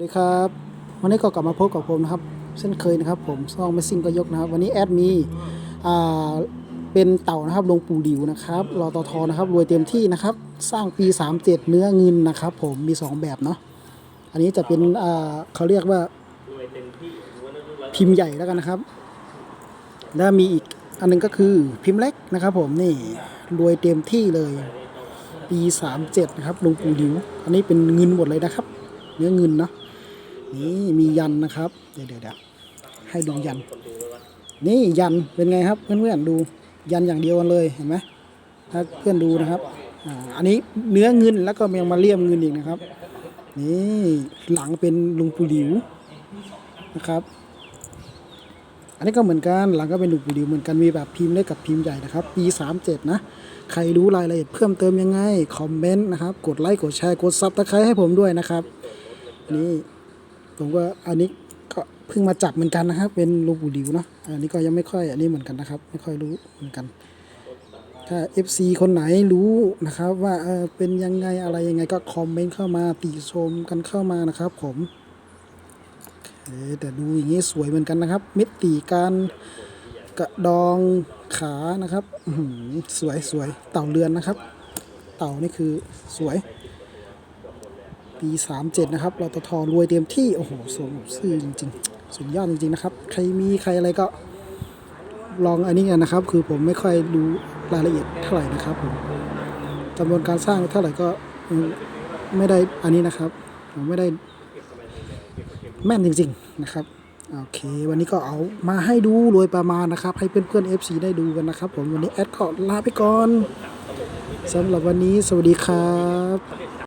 สวัสดีครับวันนี้ก็กลับมาพบกับผมนะครับเช่นเคยนะครับผมซองไม่ซิ่งก็ยกนะครับ วันนี้แอดมีอ่าเป็นเต่านะครับลงปู่หลิวนะครับรอตทนะครับรวยเต็มที่นะครับ สร้างปี 37 เนื้อเงินนะครับผมมี 2 แบบเนาะอันนี้จะเป็นอ่าเขาเรียกว่าพิมพ์ใหญ่แล้วกันนะครับ แล้วมีอีกอันหนึงก็คือพิมพ์เล็กนะครับ ผมนี่รวยเต็มที่เลยปี 37 นะครับลงปู่หลิว อันนี้เป็นเงินหมดเลยนะครับ เนื้อเงินเนาะ นี่มียันนะครับ เดี๋ยวเดี๋ยวให้ดูยัน นี่ยันเป็นไงครับเพื่อนๆดูยันอย่างเดียวกันเลยเห็นไหมถ้าเพื่อนดูนะครับอันนี้เนื้อเงินแล้วก็ยังมาเลี่ยมเงินอีกนะครับ นี่หลังเป็นลุงปู่หลิวนะครับ อันนี้ก็เหมือนกันหลังก็เป็นลุงปู่หลิวเหมือนกันมีแบบพิมพ์เล็กกับพิมพ์ใหญ่นะครับ ปี 37 นะ ใครรู้รายละเอียดเพิ่มเติมยังไง คอมเมนต์นะครับ กดไลค์กดแชร์กดซับตะไคร้ให้ผมด้วยนะครับ นี่ ผมก็อันนี้ก็เพิ่งมาจับเหมือนกันนะครับ เป็นลูกบูดิวเนาะอันนี้ก็ยังไม่ค่อยอันนี้เหมือนกันนะครับ ไม่ค่อยรู้เหมือนกัน ถ้า FC คนไหนรู้นะครับ ว่าเออเป็นยังไงอะไรยังไงก็คอมเมนต์เข้ามาติชมกันเข้ามานะครับ ผมแต่ดูอย่างนี้สวยเหมือนกันนะครับมิติการกระดองขานะครับสวยสวยเต่าเรือนนะครับ เต่านี่คือสวย ปี 37 นะครับเราตทรวยเต็มที่ โอ้โหสมซื่อจริงๆ สุดยอดจริงๆนะครับ ใครมีใครอะไรก็ลองอันนี้กันนะครับ คือผมไม่ค่อยดูรายละเอียดเท่าไหร่นะครับผมจำนวนการสร้างเท่าไหร่ก็ไม่ได้อันนี้นะครับ ผมไม่ได้แม่นจริง ๆนะครับโอเค วันนี้ก็เอามาให้ดูโดยประมาณนะครับ ให้เพื่อนๆ FC ได้ดูกันนะครับ ผมวันนี้แอดก็ลาไปก่อนสำหรับวันนี้สวัสดีครับ